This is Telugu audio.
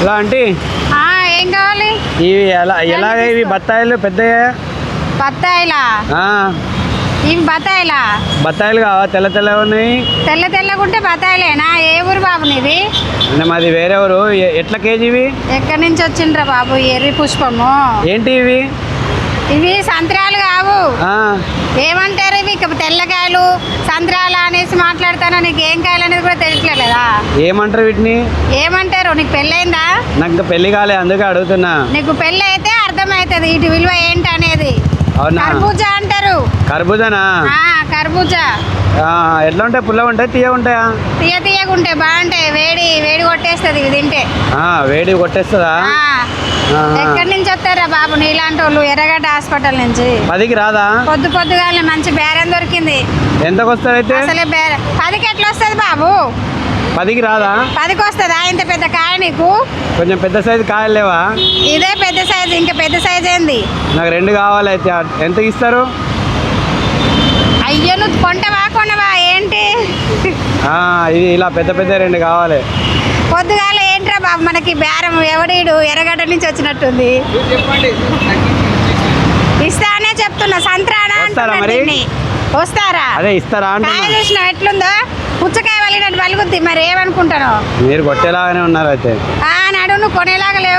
ఇలా అంటే ఆ, ఏం కావాలి? ఇవి ఎలా ఎలాగ ఇవి బత్తాయిలు పెద్దగా బత్తాయిలా? ఇవి బత్తాయిలా? బత్తాయిలు కావా? తెల్ల తెల్లగా ఉన్నాయి? తెల్ల తెల్లగుంటే బత్తాయిలేనా? ఏ ఊరు బాబు నీది? అంటే మాది వేరే ఊరు. ఎట్లా కేజీ ఇవి? ఎక్కడి నుంచి వచ్చిండ్రా బాబు ఎర్రి పుష్పము? ఏంటి ఇవి? ఇవి సంత్రాలు కావు. ఏమంటారు సంత్రాలు అనేసి మాట్లాడతాను నీకు ఏం కాయలు అనేది కూడా తెలియట్లేదు? ఏమంటారు వీటిని? ఏమంటారు? నీకు పెళ్ళైందా? నాకు పెళ్ళి కాలే అందుకే అడుగుతున్నా. నీకు పెళ్ళి అయితే అర్థమవుతుంది వీటి విలువ ఏంటి అనేది కర్బూజా అంటారు. కర్బూజానా? కర్బూజా. ఎట్లా ఉంటాయి? పుల్లగా ఉంటాయి తీయ ఉంటాయా? తీయ తీయగుంటే బాగుంటాయి వేడి వేడి కొట్టేస్తుంది ఇవి తింటే. ఆ, వేడి కొట్టేస్తుందా. ఎక్కడి నుంచి వస్తారా బాబు? నీలాంటి వాళ్ళు ఎర్రగడ్డ హాస్పిటల్ నుంచి. పదికి రాదా? పొద్దు పొద్దుగానే మంచి బేరం దొరికింది. ఎంతకు వస్తుంది అయితే అసలే బేరం పదికి ఎట్లా వస్తుంది బాబు? పదికి రాదా? పదికి వస్తుందా? ఇంత పెద్ద కాయ నీకు? కొంచెం పెద్ద సైజు కాయలు లేవా? ఇదే పెద్ద సైజు ఇంకా పెద్ద సైజ్ ఏంది? నాకు రెండు కావాలి అయితే. ఎంతకి ఇస్తారు? అయ్యో నువ్వు కొంటవా కొనవా ఏంటి? ఇది ఇలా పెద్ద పెద్ద రెండు కావాలి. పొద్దుగాల బాబు మనకి బేరం ఎవడీడు ఎర్రగడ్డ నుంచి వచ్చినట్టుంది. ఇస్తానే చెప్తున్నా సంత్రానా వస్తారా అదే ఇస్తారా చూసినావు ఎట్లుందో? పుచ్చకాయ వలినట్టు వలుగుద్ది మరి ఏమనుకుంటాను? మీరు కొట్టేలాగానే ఉన్నారు అయితే. ఆ నడు నువ్వు కొనేలాగా లేవు